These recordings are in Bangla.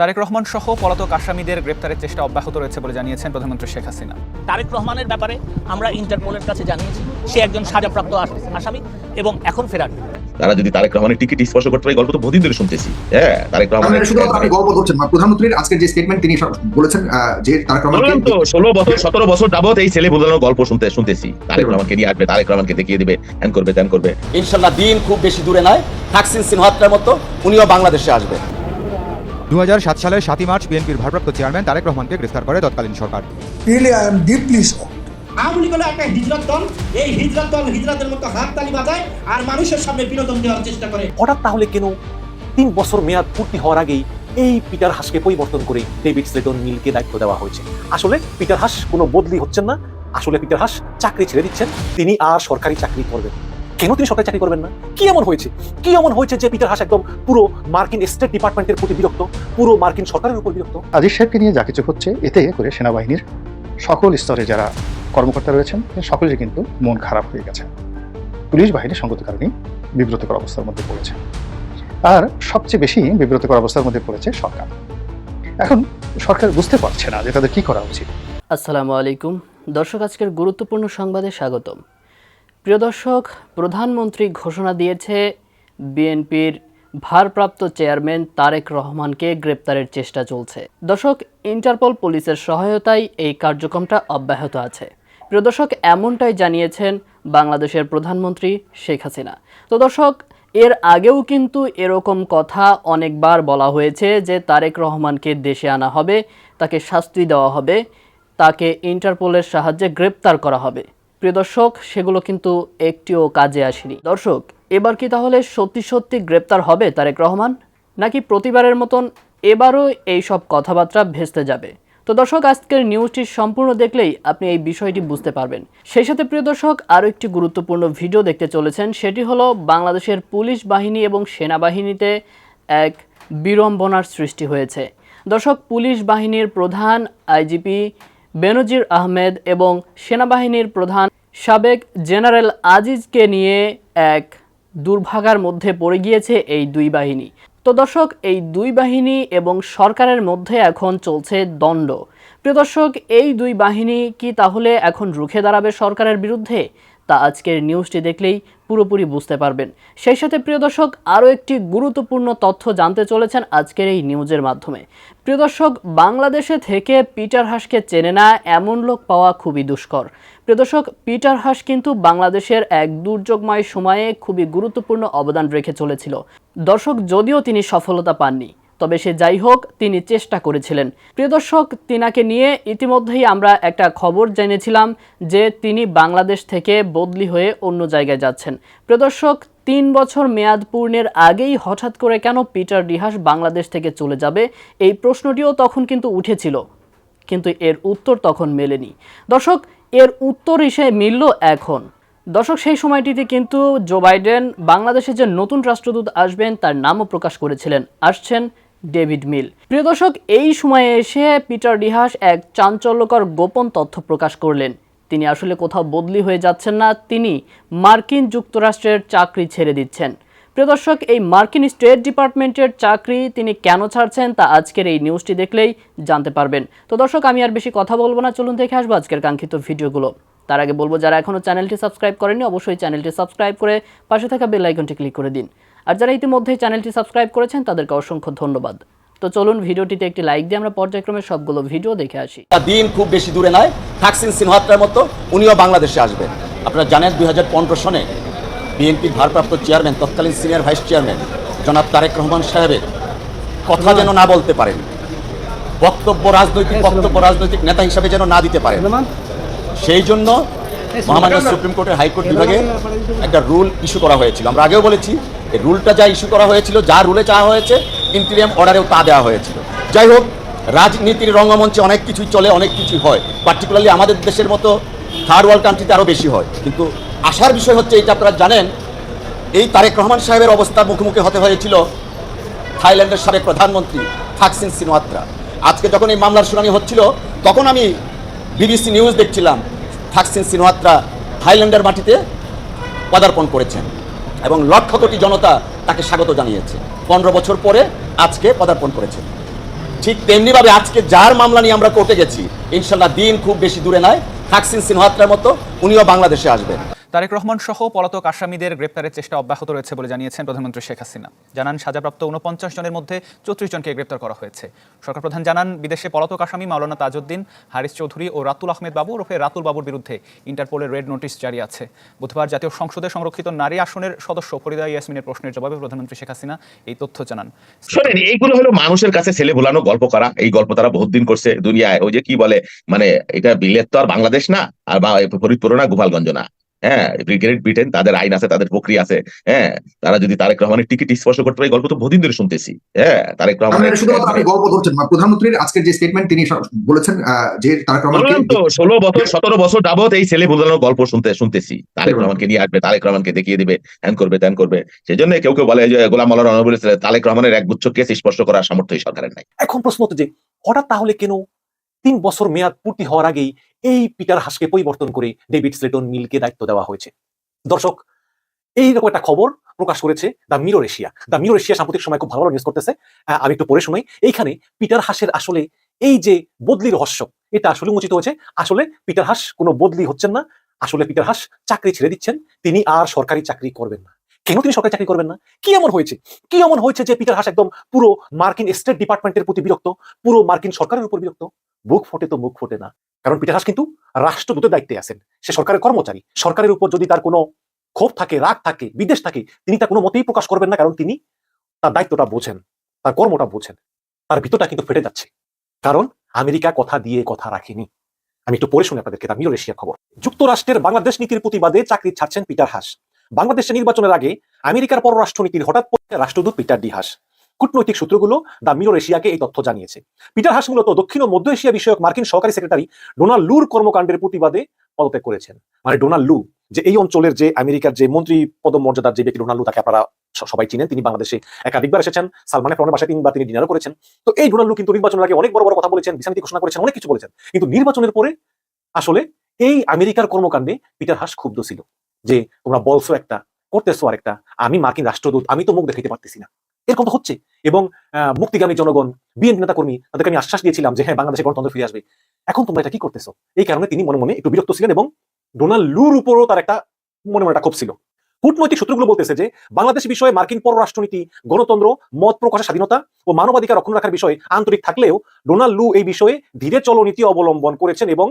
তারেক রহমান সহ পলাতক আসামিদের গ্রেপ্তারের চেষ্টা অব্যাহত রয়েছে বলে জানিয়েছেন প্রধানমন্ত্রী শেখ হাসিনা। তারেক রহমানের ব্যাপারে আমরা ইন্টারপোলের কাছে জানিয়েছি সে একজন সাজাপ্রাপ্ত আসামি এবং এখন ফেরার তারা যদি তারেক রহমানের টিকিট স্পর্শ করতে পারে গল্প তো বহুদিন ধরে শুনতেছি। হ্যাঁ তারেক রহমানের মানে শুধু আপনি গল্প করছেন না, প্রধানমন্ত্রীর আজকের যে স্টেটমেন্ট তিনি বলেছেন যে তারেক রহমানকে তো ষোলো বছর সতেরো বছর যাবত এই ছেলে বোঝানোর গল্প শুনতে শুনতেছি। তারেক রহমানকে নিয়ে আসবে তারেক রহমানকে দেখিয়ে দেবে হ্যান করবে ত্যান করবে। ইনশাল্লাহ দিন খুব বেশি দূরে নয় থাকসিন সিনহাত্রার মতো উনিও বাংলাদেশে আসবেন। দু সালের সাতই মার্চ বিএনপির ভারপ্রাপ্ত চেয়ারম্যান তারেক রহমানকে গ্রেফতার করে তৎকালীন সরকার। Really, I am deeply Awami League হলো একটা হিজরত দল। এই হিজরত দল হিজরতের মতো হাত তালি বাজায় আর মানুষের সামনে বিনোদন দেওয়ার চেষ্টা করে। হঠাৎ তাহলে কেন তিন বছর মেয়াদ পূর্তি হওয়ার আগেই এই পিটার হাসকে পরিবর্তন করে ডেভিড স্লেটন মিলকে দায়িত্ব দেওয়া হয়েছে? আসলে পিটার হাস কোনো বদলি হচ্ছেন না। আসলে পিটার হাস চাকরি ছেড়ে দিচ্ছেন। তিনি আর সরকারি চাকরি করবেন কেন তিনি সরকারি চাকরি করবেন না? কি এমন হয়েছে? কি এমন হয়েছে যে পিটার হাস একদম পুরো মার্কিন স্টেট ডিপার্টমেন্টের প্রতি বিরক্ত পুরো মার্কিন সরকারের উপর বিরক্ত? আজিজ সাহেবকে নিয়ে যা কিছু হচ্ছে এতে করে সেনাবাহিনীর সকল স্তরে যারা কর্মকর্তা রয়েছেন সকলেরই কিন্তু মন খারাপ হয়ে গেছে। পুলিশ বাহিনী সঙ্গত কারণে বিব্রতকর অবস্থার মধ্যে পড়েছে। আর সবচেয়ে বেশি বিব্রতকর অবস্থার মধ্যে পড়েছে সরকার। এখন সরকার বুঝতে পারছে না যে তাদের কি করা উচিত। আসসালামু আলাইকুম। দর্শক আজকের গুরুত্বপূর্ণ সংবাদে স্বাগতম। প্রিয় দর্শক, প্রধানমন্ত্রী ঘোষণা দিয়েছে, বিএনপির ভারপ্রাপ্ত চেয়ারম্যান তারেক রহমানকে গ্রেপ্তারের চেষ্টা চলছে। দর্শক, ইন্টারপোল পুলিশের সহায়তায় এই কার্যক্রমটা অব্যাহত আছে। প্রিয় দর্শক, এমনটাই জানিয়েছেন বাংলাদেশের প্রধানমন্ত্রী শেখ হাসিনা। তো দর্শক, এর আগেও কিন্তু এরকম কথা অনেকবার বলা হয়েছে যে তারেক রহমানকে দেশে আনা হবে, তাকে শাস্তি দেওয়া হবে, তাকে ইন্টারপোলের সাহায্যে গ্রেপ্তার করা হবে। প্রিয় দর্শক, সেগুলো কিন্তু একটিও কাজে আসেনি। দর্শক, এবার কি তাহলে সত্যি সত্যি গ্রেপ্তার হবে তারেক রহমান? নাকি প্রতিবারের মতন এবারও এই সব কথাবার্তা ভেস্তে যাবে? তো দর্শক, আজকের নিউজটি সম্পূর্ণ দেখলেই আপনি এই বিষয়টি বুঝতে পারবেন। সেই সাথে প্রিয় দর্শক, আরও একটি গুরুত্বপূর্ণ ভিডিও দেখতে চলেছেন। সেটি হলো বাংলাদেশের পুলিশ বাহিনী এবং সেনাবাহিনীতে এক বিড়ম্বনার সৃষ্টি হয়েছে। দর্শক, পুলিশ বাহিনীর প্রধান আইজিপি বেনজির আহমেদ এবং সেনাবাহিনীর প্রধান সাবেক জেনারেল আজিজকে নিয়ে এক দুর্ভাগার মধ্যে পড়ে গিয়েছে এই দুই বাহিনী। তো দর্শক, এই দুই বাহিনী এবং সরকারের মধ্যে এখন চলছে দ্বন্দ্ব। প্রিয় দর্শক, এই দুই বাহিনী কি তাহলে এখন রুখে দাঁড়াবে সরকারের বিরুদ্ধে? তা আজকের নিউজটি দেখলেই পুরোপুরি বুঝতে পারবেন। সেই সাথে, প্রিয় দর্শক, আরও একটি গুরুত্বপূর্ণ তথ্য জানতে চলেছেন আজকের এই নিউজের মাধ্যমে। প্রিয় দর্শক, বাংলাদেশে থেকে পিটার হাসকে চেনে না এমন লোক পাওয়া খুবই দুষ্কর। প্রিয় দর্শক, পিটার হাস কিন্তু বাংলাদেশের এক দুর্যোগময় সময়ে খুবই গুরুত্বপূর্ণ অবদান রেখে চলেছিল। দর্শক, যদিও তিনি সফলতা পাননি, তবে সে যাই হোক, তিনি চেষ্টা করেছিলেন। প্রিয় দর্শক, তিনাকে নিয়ে ইতিমধ্যেই আমরা একটা খবর জেনেছিলাম যে তিনি বাংলাদেশ থেকে বদলি হয়ে অন্য জায়গায় যাচ্ছেন। প্রিয় দর্শক, তিন বছর মেয়াদ পূর্ণের আগেই হঠাৎ করে কেন পিটার ডিহাস বাংলাদেশ থেকে চলে যাবে, এই প্রশ্নটিও তখন কিন্তু উঠেছিল। কিন্তু এর উত্তর তখন মেলেনি। দর্শক এর উত্তর এসে মিলল এখন। দর্শক, সেই সময়টিতে কিন্তু জো বাইডেন বাংলাদেশে যে নতুন রাষ্ট্রদূত আসবেন, তার নামও প্রকাশ করেছিলেন। আসছেন ডেভিড মিল প্রিয় দর্শক, এই সময়ে এসে পিটার ডিহাস এক চাঞ্চল্যকর গোপন তথ্য প্রকাশ করলেন। তিনি আসলে কোথাও বদলি হয়ে যাচ্ছেন না, তিনি মার্কিন যুক্তরাষ্ট্রের চাকরি ছেড়ে দিচ্ছেন। প্রিয় দর্শক, এই মার্কিন স্টেট ডিপার্টমেন্টের চাকরি তিনি কেন ছাড়ছেন তা আজকের এই নিউজটি দেখলেই জানতে পারবেন। তো দর্শক, আমি আর বেশি কথা বলব না। চলুন দেখে আসব আজকের কাঙ্ক্ষিত ভিডিওগুলো। তার আগে বলব, যারা এখনও চ্যানেলটি সাবস্ক্রাইব করেনি অবশ্যই চ্যানেলটি সাবস্ক্রাইব করে পাশে থাকা বেল আইকনটি ক্লিক করে দিন। আর যারা ইতিমধ্যেই চ্যানেলটি সাবস্ক্রাইব করেছেন, তাদেরকে অসংখ্য ধন্যবাদ। তো চলুন ভিডিওটিতে একটি লাইক দিয়ে আমরা পর্যায়ক্রমে সবগুলো ভিডিও দেখে আসি। দিন খুব বেশি দূরে নয় থাকসিন সিনহাত্রার মতো, উনিও বাংলাদেশে আসবেন। আপনারা জানেন দুই হাজার পনেরো সনে বিএনপির ভারপ্রাপ্ত চেয়ারম্যান তৎকালীন সিনিয়র ভাইস চেয়ারম্যান জনাব তারেক রহমান সাহেবের কথা যেন না বলতে পারেন। বক্তব্য রাজনৈতিক বক্তব্য রাজনৈতিক নেতা হিসাবে যেন না দিতে পারেন। সেই জন্য মহামান্য সুপ্রিম কোর্টের হাইকোর্ট বিভাগে একটা রুল ইস্যু করা হয়েছিল। আমরা আগেও বলেছি এই রুলটা যা ইস্যু করা হয়েছিল যা রুলে চাওয়া হয়েছে ইন্টিরিয়াম অর্ডারেও তা দেওয়া হয়েছিল। যাই হোক রাজনীতির রঙ্গমঞ্চে অনেক কিছুই চলে অনেক কিছুই হয়। পার্টিকুলারলি আমাদের দেশের মতো থার্ড ওয়ার্ল্ড কান্ট্রিতে আরও বেশি হয়। কিন্তু আসার বিষয় হচ্ছে এটা আপনারা জানেন, এই তারেক রহমান সাহেবের অবস্থার মুখোমুখি হতে হয়েছিল থাইল্যান্ডের সাবেক প্রধানমন্ত্রী থাকসিন সিনওয়াত্রা আজকে যখন এই মামলার শুনানি হচ্ছিল, তখন আমি বিবিসি নিউজ দেখছিলাম থাকসিন সিনওয়াত্রা থাইল্যান্ডের মাটিতে পদার্পণ করেছেন এবং লক্ষ কোটি জনতা তাকে স্বাগত জানিয়েছে। পনেরো বছর পরে আজকে পদার্পণ করেছেন। ঠিক তেমনিভাবে আজকে যার মামলা নিয়ে আমরা কোর্টে গেছি, ইনশাল্লাহ দিন খুব বেশি দূরে নয়, থাকসিন সিনহাত্রার মতো উনিও বাংলাদেশে আসবেন। তারেক রহমান সহ পলাতক আসামিদের গ্রেপ্তারের চেষ্টা অব্যাহত রয়েছে বলে জানিয়েছেন প্রধানমন্ত্রী শেখ হাসিনা। জানান, সাজাপ্রাপ্ত উনপঞ্চাশ জনের মধ্যে চৌত্রিশ জনকে গ্রেপ্তার করা হয়েছে। সরকার প্রধান জানান, বিদেশে পলাতক আসামি মাওলানা তাজউদ্দিন, হারিস চৌধুরী ও রাতুল আহমেদ বাবু ওরফে রাতুল বাবুর বিরুদ্ধে ইন্টারপোলের রেড নোটিশ জারি আছে। বুধবার জাতীয় সংসদে সংরক্ষিত নারী আসনের সদস্য ফরিদা ইয়াসমিনের প্রশ্নের জবাবে প্রধানমন্ত্রী শেখ হাসিনা এই তথ্য জানান। শোনেন, এইগুলো হলো মানুষের কাছে ছেলে ভোলানো গল্প করা। এই গল্প তারা বহুত দিন করছে দুনিয়ায়। ওই যে কি বলে মানে এটা বিলেত তো আর বাংলাদেশ না, আর ফরিদপুর না, গোপালগঞ্জ না। হ্যাঁ গ্রেট ব্রিটেন তাদের আইন আছে তাদের প্রক্রিয়া আছে হ্যাঁ। তারা যদি তারেক রহমানের টিকিট স্পর্শ করতে পারে গল্প তো বহুদিন ধরে শুনতেছি হ্যাঁ তারেক মানে রহমানের শুধুমাত্র আপনি গল্প ধরছেন মানে প্রধানমন্ত্রীর আজকের যে স্টেটমেন্ট তিনি বলেছেন যে তারেক রহমানকে তো ষোলো বছর সতেরো বছর যাবত এই ছেলে গল্প শুনতে শুনতেছি। তারেক রহমানকে নিয়ে আসবে তারেক রহমানকে দেখিয়ে দিবে হ্যান করবে ত্যান করবে। সেই জন্য কেউ কেউ বলে যে গোলাম মাল্লা রহমান বলেছে তারেক রহমানের এক গুচ্ছ কেস স্পর্শ করার সামর্থ্য সরকারের নাই। এখন প্রশ্ন হচ্ছে যে হঠাৎ তাহলে কেন তিন বছর মেয়াদ পূর্তি হওয়ার আগেই এই পিটার হাসকে পরিবর্তন করে ডেভিড স্লেটন মিলকে দায়িত্ব দেওয়া হয়েছে। দর্শক এইরকম একটা খবর প্রকাশ করেছে the Mirror Asia. The Mirror Asia সাম্প্রতিক সময় খুব ভালো নিউজ করতেছে। আমি একটু পড়ে শোনাই। এইখানে পিটার হাসের আসলে এই যে বদলির রহস্য, এটা আসলে উচিত হয়েছে। আসলে পিটার হাস কোনো বদলি হচ্ছেন না। আসলে পিটার হাস চাকরি ছেড়ে দিচ্ছেন। তিনি আর সরকারি চাকরি করবেন না। কেন তিনি সরকারি চাকরি করবেন না? কি এমন হয়েছে? কি এমন হয়েছে যে পিটার হাস একদম পুরো মার্কিন স্টেট ডিপার্টমেন্টের প্রতি বিরক্ত, পুরো মার্কিন সরকারের উপর বিরক্ত? বুক ফোটে তো মুখ ফোটে না। কারণ পিটার হাস কিন্তু রাষ্ট্রদূতের দায়িত্বে আছেন। সে সরকারের কর্মচারী। সরকারের উপর যদি তার কোনো ক্ষোভ থাকে, রাগ থাকে বিদেশ থাকে, তিনি তা কোনো মতেই প্রকাশ করবেন না কারণ তিনি তার দায়িত্বটা বোঝেন, তার কর্মটা বোঝেন। তার ভিতরটা কিন্তু ফেটে যাচ্ছে। কারণ আমেরিকা কথা দিয়ে কথা রাখেনি। আমি একটু পড়ে শুনে আপনাদেরকে মিরর এশিয়ার খবর। যুক্তরাষ্ট্রের বাংলাদেশ নীতির প্রতিবাদে চাকরি ছাড়ছেন পিটার হাস। বাংলাদেশের নির্বাচনের আগে আমেরিকার পররাষ্ট্রনীতির হঠাৎ রাষ্ট্রদূত পিটার ডি হাস কূটনৈতিক সূত্রগুলো দ্য মিরর এশিয়াকে এই তথ্য জানিয়েছে। পিটার হাস মূলত দক্ষিণ ও মধ্য এশিয়া বিষয়ক মার্কিন সহকারী সেক্রেটারি ডোনাল্ড লুর কর্মকাণ্ডের প্রতিবাদে পদত্যাগ করেছেন। মানে ডোনাল্ড লু, যে এই অঞ্চলের যে আমেরিকার যে মন্ত্রী পদমর্যাদার যে ব্যক্তি ডোনাল্ড লু, তাকে আপনারা সবাই চিনেন, তিনি বাংলাদেশে একাধিকবার এসেছেন সালমানের ফ্রনের বাসায় তিনবার তিনি ডিনারও করেছেন। তো এই ডোনাল্ড লু কিন্তু নির্বাচনের আগে অনেক বড় বড় কথা বলেছেন বিশান্তি ঘোষণা করেছেন, অনেক কিছু বলেছেন। কিন্তু নির্বাচনের পরে আসলে এই আমেরিকার কর্মকাণ্ডে পিটার হাস ক্ষুব্ধ ছিল। যে তোমরা বলছো একটা, করতেছো আরেকটা, আমি মার্কিন রাষ্ট্রদূত, আমি তো মুখ দেখাইতে পারতেছি না। এরকম তো হচ্ছে। এবং মুক্তিগামী জনগণ, বিএনপি নেতা কর্মী তাদেরকে আমি আশ্বাস দিয়েছিলাম যে হ্যাঁ বাংলাদেশে গণতন্ত্র ফিরে আসবে। এখন তোমরা এটা কি করতেছো? এই কারণে তিনি মনে মনে একটু বিরক্ত ছিলেন এবং ডোনাল্ড লুর উপরও তার একটা মনে মনে ক্ষোভ ছিল। কূটনৈতিক সূত্রগুলো বলতেছে যে বাংলাদেশ বিষয়ে মার্কিন পররাষ্ট্রনীতি, গণতন্ত্র, মত প্রকাশের স্বাধীনতা ও মানবাধিকার রক্ষণ রাখার বিষয়ে আন্তরিক থাকলেও ডোনাল্ড লু এই বিষয়ে ধীরে চলনীতি অবলম্বন করেছেন এবং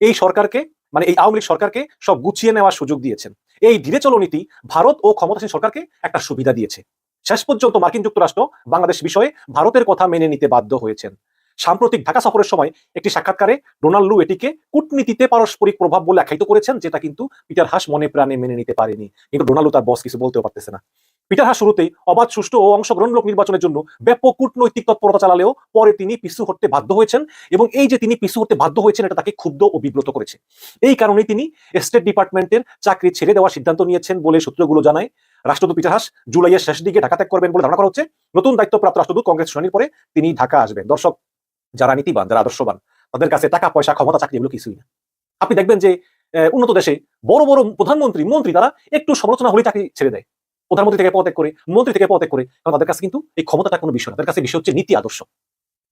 এই সরকারকে মানে এই আওয়ামী লীগ সরকারকে সব গুছিয়ে নেওয়ার সুযোগ দিয়েছেন। এই ধীরে চলো নীতি ভারত ও ক্ষমতাসীন সরকারকে একটা সুবিধা দিয়েছে। শেষ পর্যন্ত মার্কিন যুক্তরাষ্ট্র বাংলাদেশ বিষয়ে ভারতের কথা মেনে নিতে বাধ্য হয়েছেন। সাম্প্রতিক ঢাকা সফরের সময় একটি সাক্ষাৎকারে ডোনাল্ড লু এটিকে কূটনীতিতে পারস্পরিক প্রভাব বলে আখ্যায়িত করেছেন, যেটা কিন্তু পিটার হাস মনে প্রাণে মেনে নিতে পারেনি। কিন্তু ডোনাল্ড তার বস কিছু বলতেও পারতেছে না। পিটার হাস শুরুতেই অবাধ, সুষ্ঠু ও অংশগ্রহণমূলক নির্বাচনের জন্য ব্যাপক কূটনৈতিক তৎপরতা চালালেও পরে তিনি পিছু হতে বাধ্য হয়েছেন এবং এই যে তিনি পিছু হতে বাধ্য হয়েছেন, এটা তাকে ক্ষুব্ধ ও বিব্রত করেছে। এই কারণে তিনি স্টেট ডিপার্টমেন্টের চাকরি ছেড়ে দেওয়ার সিদ্ধান্ত নিয়েছেন বলে সূত্রগুলো জানায়। রাষ্ট্রদূত পিটার হাস জুলাইয়ের শেষ দিকে ঢাকা ত্যাগ করবেন বলে ধারণা করা হচ্ছে। নতুন দায়িত্বপ্রাপ্ত রাষ্ট্রদূত কংগ্রেস শুনানির পরে তিনি ঢাকা আসবেন। দর্শক যারা নীতিবান, যারা আদর্শবান, তাদের কাছে টাকা, পয়সা, ক্ষমতা, চাকরি এগুলো কিছুই না। আপনি দেখবেন যে উন্নত দেশে বড় বড় প্রধানমন্ত্রী, মন্ত্রী তারা একটু সমালোচনা হলে চাকরি ছেড়ে দেয়। প্রধানমন্ত্রী থেকে পদত্যাগ করে, মন্ত্রী থেকে পদত্যাগ করে, কারণ তাদের কাছে কিন্তু এই ক্ষমতাটা কোনো বিষয় না। তাদের কাছে বিষয় হচ্ছে নীতি আদর্শ।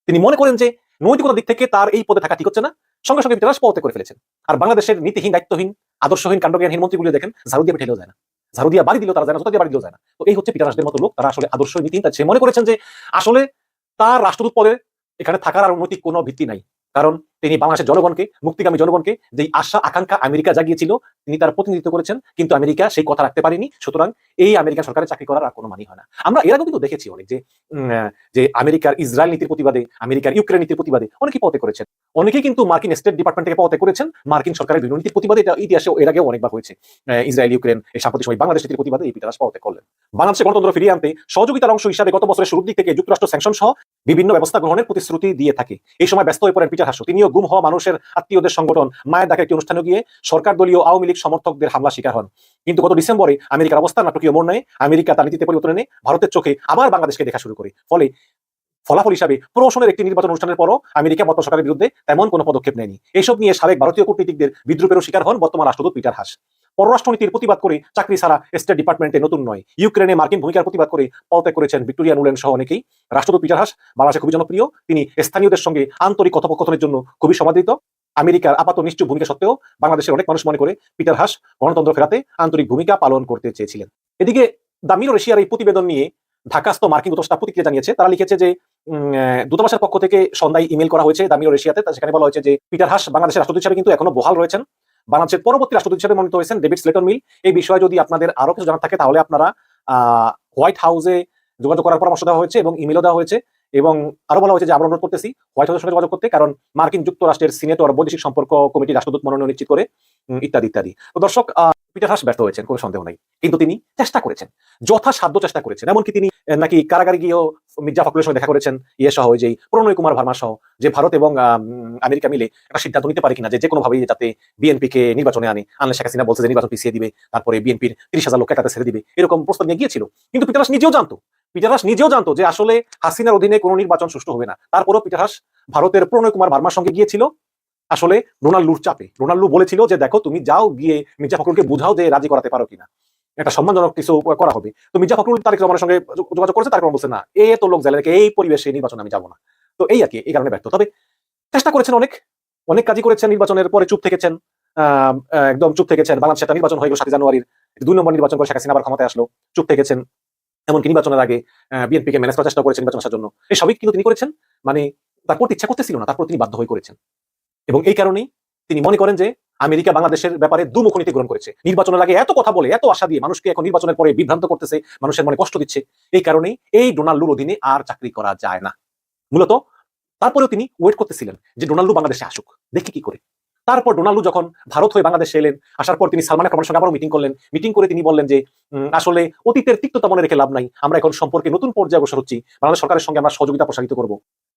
তিনি মনে করেন যে, নৈতিকতার দিক থেকে তার এই পদে থাকা ঠিক হচ্ছে না। সঙ্গে সঙ্গে পিটারাস পদত্যাগ করে ফেলেছেন। আর বাংলাদেশের নীতিহীন, দায়িত্বহীন, আদর্শহীন, কাণ্ডজ্ঞানহীন মন্ত্রীগুলো দেখেন, ঝাড়ু দিয়ে ঠেলেও যায় না। ঝাড়ু দিয়ে বাড়ি দিলেও তারা যায় না দিয়ে বাড়ি দিলেও যায় না। তো এই হচ্ছে পিটারাসদের মতো লোক, তারা আসলে আদর্শ তার সে মনে করেছেন যে, আসলে তার রাষ্ট্রদূত পদে এখানে থাকার আর উন্নতি কোনো ভিত্তি নাই। কারণ তিনি বাংলাদেশের জনগণকে মুক্তিগামী জনগণকে যে আশা, আকাঙ্ক্ষা আমেরিকা জাগিয়েছিল, তিনি তার প্রতিনিধিত্ব করেছেন। কিন্তু আমেরিকা সেই কথা রাখতে পারেনি। সুতরাং এই আমেরিকা সরকারের চাকরি করার আর কোনো মানি হয় না। আমরা এর আগেও কিন্তু দেখেছি অনেক যে যে আমেরিকার ইসরায়েল নীতির প্রতিবাদে, আমেরিকার ইউক্রেন নীতির প্রতিবাদে অনেকেই পথে করেছেন। অনেকেই কিন্তু মার্কিন স্টেট ডিপার্টমেন্ট থেকে পথে করেছেন। মার্কিন সরকারের বিভিন্ন নীতির প্রতিবাদে এটা ইতিহাসে এর আগেও অনেকবার হয়েছে। ইসরায়েল ইউক্রেন এই সাম্প্রতিক সময় বাংলাদেশ নীতির প্রতিবাদে এই পিতারাস পথে করলেন। বাংলাদেশে গণতন্ত্র ফিরিয়ে আনতে সহযোগিতার অংশ হিসাবে গত বছরের শুরুর দিক থেকে যুক্তরাষ্ট্র স্যাংশন সহ বিভিন্ন ব্যবস্থা গ্রহণের প্রতিশ্রুতি দিয়ে থাকে। এই সময় ব্যস্ত হয়ে পড়েন পিটার হাসু। তিনিও গুম হওয়া মানুষের আত্মীয়দের সংগঠন মায়ের ডাকে একটি অনুষ্ঠানে গিয়ে সরকার দলীয় আওয়ামী লীগ সমর্থকদের হামলা শিকার হন। কিন্তু গত ডিসেম্বরে আমেরিকার অবস্থা নাটকীয় মোড় নেয়, আমেরিকা তার নীতিতে পরিবর্তন এনে ভারতের চোখে আবার বাংলাদেশকে দেখা শুরু করে। ফলে ফলাফল হিসাবে প্রশাসনের একটি নির্বাচন অনুষ্ঠানের পরও আমেরিকা বর্তমান সরকারের বিরুদ্ধে তেমন কোনো পদক্ষেপ নেয়নি। এসব নিয়ে সাবেক ভারতীয় কূটনীতিকদের বিদ্রুপেরও শিকার হন বর্তমান রাষ্ট্রদূত পিটার হাস। পররাষ্ট্রনীতির প্রতিবাদ করে চাকরি ছাড়া স্টেট ডিপার্টমেন্টে নতুন নয়। ইউক্রেনে মার্কিন ভূমিকার প্রতিবাদ করে পদত্যাগ করেছেন ভিক্টোরিয়া নুলেন সহ অনেকেই। রাষ্ট্রদূত পিটার হাস বাংলাদেশে খুবই জনপ্রিয়। তিনি স্থানীয়দের সঙ্গে আন্তরিক কথোপকথনের জন্য খুবই সমাদৃত। আমেরিকার আপাত নিশ্চুপ ভূমিকা সত্ত্বেও বাংলাদেশের অনেক মানুষ মনে করে পিটার হাস গণতন্ত্র ফেরাতে আন্তরিক ভূমিকা পালন করতে চেয়েছিলেন। এদিকে দ্য মিরর এশিয়ার এই প্রতিবেদন নিয়ে ঢাকাস্থ মার্কিন দূতাবাস প্রতিক্রিয়া জানিয়েছে। তারা লিখেছে যে দূতাবাসের পক্ষ থেকে সন্ধ্যায় ইমেল করা হয়েছে দ্য মিরর এশিয়াতে তা সেখানে বলা হয়েছে যে, পিটার হাস বাংলাদেশের রাষ্ট্রদূত হিসেবে কিন্তু এখনও বহাল রয়েছেন। বাংলাদেশের পরবর্তী রাষ্ট্রদূত হিসেবে মনোনীত হয়েছেন ডেভিড স্লেটন মিল। এই বিষয়ে যদি আপনাদের আরও কিছু জানার থাকে, তাহলে আপনারা হোয়াইট হাউসে যোগাযোগ করার পরামর্শ দেওয়া হয়েছে এবং ইমেলও দেওয়া হয়েছে এবং আরও বলা হয়েছে যে আমরা অনুরোধ করতেছি হোয়াইট হাউসের সঙ্গে যোগাযোগ করতে, কারণ মার্কিন যুক্তরাষ্ট্রের সিনেটর বৈদেশিক সম্পর্ক কমিটি রাষ্ট্রদূত মনোনয়ন নিশ্চিত করে ইত্যাদি ইত্যাদি। তো দর্শক পিটার হাস ব্যর্থ হয়েছেন, কোনো সন্দেহ নাই। কিন্তু তিনি চেষ্টা করেছেন, যথাসাধ্য চেষ্টা করেছেন। এমনকি তিনি নাকি কারাগারে গিয়েও মির্জা ফখরুলের সঙ্গে দেখা করেছেন ইয়ে সহ যে প্রণয় কুমার ভার্মা সহ, যে ভারত এবং আমেরিকা মিলে একটা সিদ্ধান্ত নিতে পারে কিনা, যে যে কোনোভাবেই যাতে বিএনপি কে নির্বাচনে আনে। আনলে শেখ হাসিনা বলছে যে নির্বাচন পিছিয়ে দিবে, তারপরে বিএনপির তিরিশ হাজার লোককে তাতে ছেড়ে দিবে। এরকম প্রস্তাব নিয়ে গিয়েছিল। কিন্তু পিটার হাস নিজেও জানতো। পিটার হাস নিজেও জানতো যে আসলে হাসিনার অধীনে কোনো নির্বাচন সুষ্ঠু হবে না। তারপরেও পিটার হাস ভারতের প্রণয় কুমার ভার্মার সঙ্গে গিয়েছিল। আসলে রোনাল্ডুর চাপে। রোনাল্ডু বলেছিল যে, দেখো, তুমি যাও গিয়ে মির্জা ফখরুলকে বুঝাও যে, রাজি করাতে পারো কিনা। একটা সম্মানজনক কিছু করা হবে। তো মির্জা ফখরুল তারেক রহমানের সঙ্গে যোগাযোগ করেছে তারেক বলছে, না, এ তো লোক জেলে এই পরিবেশে নির্বাচন আমি যাব না। তো এই আর কি, এই কারণে ব্যর্থ। তবে চেষ্টা করেছেন অনেক অনেক কাজই করেছেন নির্বাচনের পরে, চুপ থেকেছেন একদম চুপ থেকেছেন। বাংলাদেশে একটা নির্বাচন হয়ে গেল সাতই জানুয়ারির, দুই নম্বর নির্বাচন করে শেখ হাসিনা ক্ষমতায় আসলো, চুপ থেকেছেন। এমনকি নির্বাচনের আগে বিএনপি কে ম্যানেজ করার চেষ্টা করেছেন নির্বাচন আসার জন্য এই সবই কিন্তু তিনি করেছেন মানে তার করতে ইচ্ছা করতেছিল না, তারপর তিনি বাধ্য হয়ে করেছেন। এবং এই কারণেই তিনি মনে করেন যে আমেরিকা বাংলাদেশের ব্যাপারে দুমুখ নীতি গ্রহণ করেছে। নির্বাচনের আগে এত কথা বলে, এত আশা দিয়ে মানুষকে এখন নির্বাচনের পরে বিভ্রান্ত করতেছে, মানুষের মনে কষ্ট দিচ্ছে, এই কারণেই এই ডোনাল্ডুর অধীনে আর চাকরি করা যায় না। মূলত তারপরেও তিনি ওয়েট করতেছিলেন যে ডোনাল্ডু বাংলাদেশে আসুক, দেখি কি করে। তারপর ডোনাল্ডু যখন ভারত হয়ে বাংলাদেশে এলেন, আসার পর তিনি সালমান খানের সঙ্গে আবারও মিটিং করলেন। মিটিং করে তিনি বললেন যে আসলে অতীতের তিক্ততা মনে রেখে লাভ নাই। আমরা এখন সম্পর্কে নতুন পর্যায়ে অগ্রসর হচ্ছি। বাংলাদেশ সরকারের সঙ্গে আমরা সহযোগিতা প্রসারিত করব।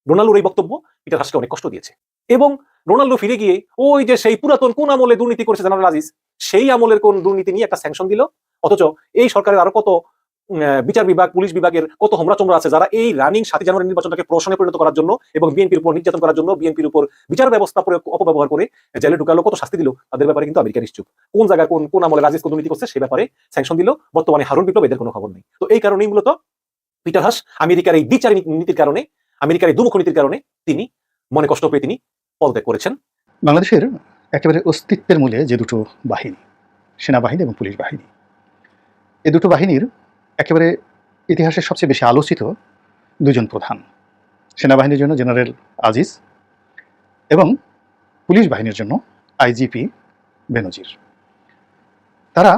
ডোনাল্ডুর এই বক্তব্য পিটার হাসকে অনেক কষ্ট দিয়েছে। এবং রোনাল্ডো ফিরে গিয়ে, ওই যে সেই পুরাতন কোন আমলে দুর্নীতি করেছে জেনারেল আজিজ? সেই আমলের কোন দুর্নীতি নিয়ে একটা স্যাংশন দিল? অথচ এই সরকারের আরও কত বিচার বিভাগ, পুলিশ বিভাগের কত হোমরা চোমরা আছে, যারা এই রানিং সাতই জানুয়ারি নির্বাচনটাকে প্রশ্নে পরিণত করার জন্য এবং বিএনপির উপর নির্যাতন করার জন্য বিএনপির উপর বিচার ব্যবস্থা প্রয়োগ, অপব্যবহার করে জেলে ঢুকালো, কত শাস্তি দিল, তাদের ব্যাপারে কিন্তু আমেরিকা নিশ্চুপ। কোন জায়গায় কোন কোন আমলে কোন দুর্নীতি করছে, সে ব্যাপারে স্যাংশন দিল, বর্তমানে হারুন বিপ্লব, এদের কোনো খবর নেই। তো এই কারণেই মূলত পিটার হাস আমেরিকার এই দ্বিচারী নীতির কারণে, আমেরিকার এই দুমুখ নীতির কারণে তিনি মনে কষ্ট পেয়ে তিনি পদত্যাগ করেছেন। বাংলাদেশের একেবারে অস্তিত্বের মূলে যে দুটো বাহিনী, সেনাবাহিনী এবং পুলিশ বাহিনী এই দুটো বাহিনীর একেবারে ইতিহাসের সবচেয়ে বেশি আলোচিত দুজন প্রধান। সেনাবাহিনীর জন্য জেনারেল আজিজ এবং পুলিশ বাহিনীর জন্য আইজিপি বেনজির। তারা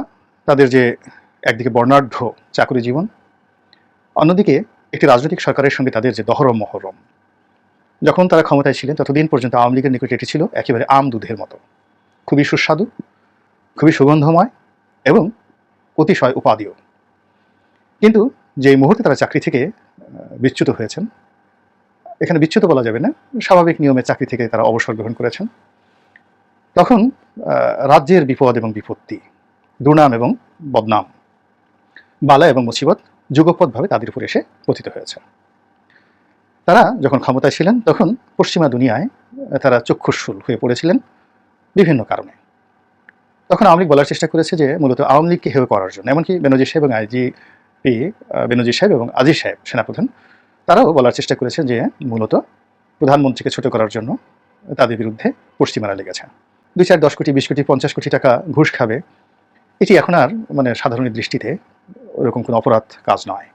তাদের যে একদিকে বর্ণাঢ্য চাকরি জীবন, অন্যদিকে একটি রাজনৈতিক সরকারের সঙ্গে তাদের যে দহরম মহরম। যখন তারা ক্ষমতায় ছিলেন, ততদিন পর্যন্ত আওয়ামী লীগের নিকট এটি ছিল একেবারে আম দুধের মতো। খুবই সুস্বাদু, খুবই সুগন্ধময় এবং অতিশয় উপাদেয়। কিন্তু যে মুহূর্তে তারা চাকরি থেকে বিচ্যুত হয়েছেন, এখানে বিচ্যুত বলা যাবে না, স্বাভাবিক নিয়মে চাকরি থেকে তারা অবসর গ্রহণ করেছেন, তখন রাজ্যের বিপদ এবং বিপত্তি, দুর্নাম এবং বদনাম, বালা এবং মুসিবত যুগপৎভাবে তাদের উপর এসে পতিত হয়েছে। তারা যখন ক্ষমতায় ছিলেন, তখন পশ্চিমা দুনিয়ায় তারা চক্ষুশুল হয়ে পড়েছিলেন বিভিন্ন কারণে। তখন আওয়ামী লীগ বলার চেষ্টা করেছে যে, মূলত আওয়ামী লীগকে হেয় করার জন্য, এমনকি বেনজির সাহেব এবং আইজিপি বেনজির সাহেব এবং আজিজ সাহেব, সেনাপ্রধান, তারাও বলার চেষ্টা করেছেন যে মূলত প্রধানমন্ত্রীকে ছোট করার জন্য তাদের বিরুদ্ধে পশ্চিমারা লেগেছে দুই চার দশ কোটি, বিশ কোটি, পঞ্চাশ কোটি টাকা ঘুষ খাবে, এটি এখন আর মানে সাধারণের দৃষ্টিতে ওরকম কোনো অপরাধ কাজ নয়।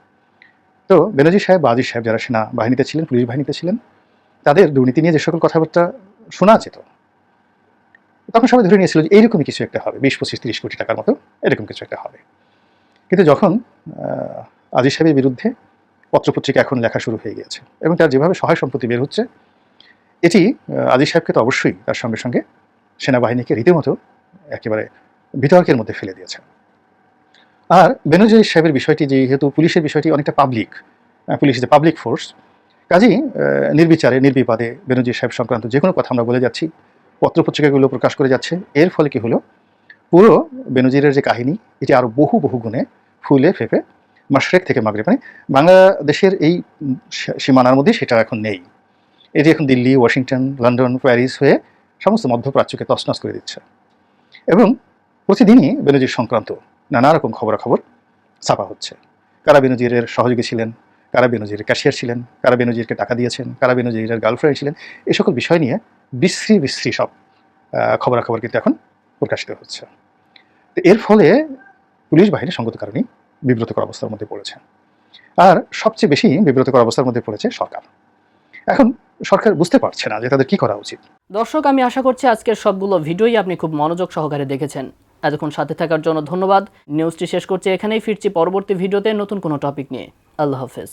তো বেনজির সাহেব বা আজিজ সাহেব যারা সেনা বাহিনীতে ছিলেন, পুলিশ বাহিনীতে ছিলেন, তাদের দুর্নীতি নিয়ে যে সকল কথাবার্তা শোনা যেত, তখন সবাই ধরে নিয়েছিল যে এইরকমই কিছু একটা হবে, বিশ পঁচিশ তিরিশ কোটি টাকার মতো এরকম কিছু একটা হবে। কিন্তু যখন আজিজ সাহেবের বিরুদ্ধে পত্রপত্রিকা এখন লেখা শুরু হয়ে গিয়েছে এবং তার যেভাবে সহায় সম্পত্তি বের হচ্ছে, এটি আজিজ সাহেবকে তো অবশ্যই তার সঙ্গে সঙ্গে সেনাবাহিনীকে রীতিমতো একেবারে বিতর্কের মধ্যে ফেলে দিয়েছে। আর বেনজির সাহেবের বিষয়টি যেহেতু পুলিশের বিষয়টি অনেকটা পাবলিক পুলিশ যে পাবলিক ফোর্স কাজেই নির্বিচারে, নির্বিবাদে বেনজির সাহেব সংক্রান্ত যে কোনো কথা আমরা বলে যাচ্ছি, পত্রপত্রিকাগুলো প্রকাশ করে যাচ্ছে, এর ফলে কি হলো? পুরো বেনজিরের যে কাহিনী, এটি আরও বহু বহু গুণে ফুলে ফেপে মাশরেক থেকে মাগরে মানে বাংলাদেশের এই সীমানার মধ্যে সেটা এখন নেই। এটি এখন দিল্লি, ওয়াশিংটন, লন্ডন, প্যারিস হয়ে সমস্ত মধ্যপ্রাচ্যকে তছনছ করে দিচ্ছে। এবং প্রতিদিনই বেনজির সংক্রান্ত নানা রকম খবরাখবর ছাপা হচ্ছে। কারা বেনজিরের সহযোগী ছিলেন? কারা বেনজিরের ক্যাশিয়ার ছিলেন? কারা বেনজিরকে টাকা দিয়েছেন? কারা বেনজিরের গার্লফ্রেন্ড ছিলেন? এই সকল বিষয় নিয়ে বিশ্রী বিশ্রী সব খবরাখবর কিন্তু এখন প্রকাশিত হচ্ছে। তো এর ফলে পুলিশ বাহিনী সঙ্গত কারণেই বিব্রতকর অবস্থার মধ্যে পড়েছে। আর সবচেয়ে বেশি বিব্রতকর অবস্থার মধ্যে পড়েছে সরকার। এখন সরকার বুঝতে পারছে না যে তাদের কি করা উচিত। দর্শক, আমি আশা করছি আজকের সবগুলো ভিডিওই আপনি খুব মনোযোগ সহকারে দেখেছেন। এতক্ষণ সাথে থাকার জন্য ধন্যবাদ। নিউজটি শেষ করছি এখানেই, ফিরছি পরবর্তী ভিডিওতে নতুন কোনো টপিক নিয়ে। আল্লাহ হাফেজ।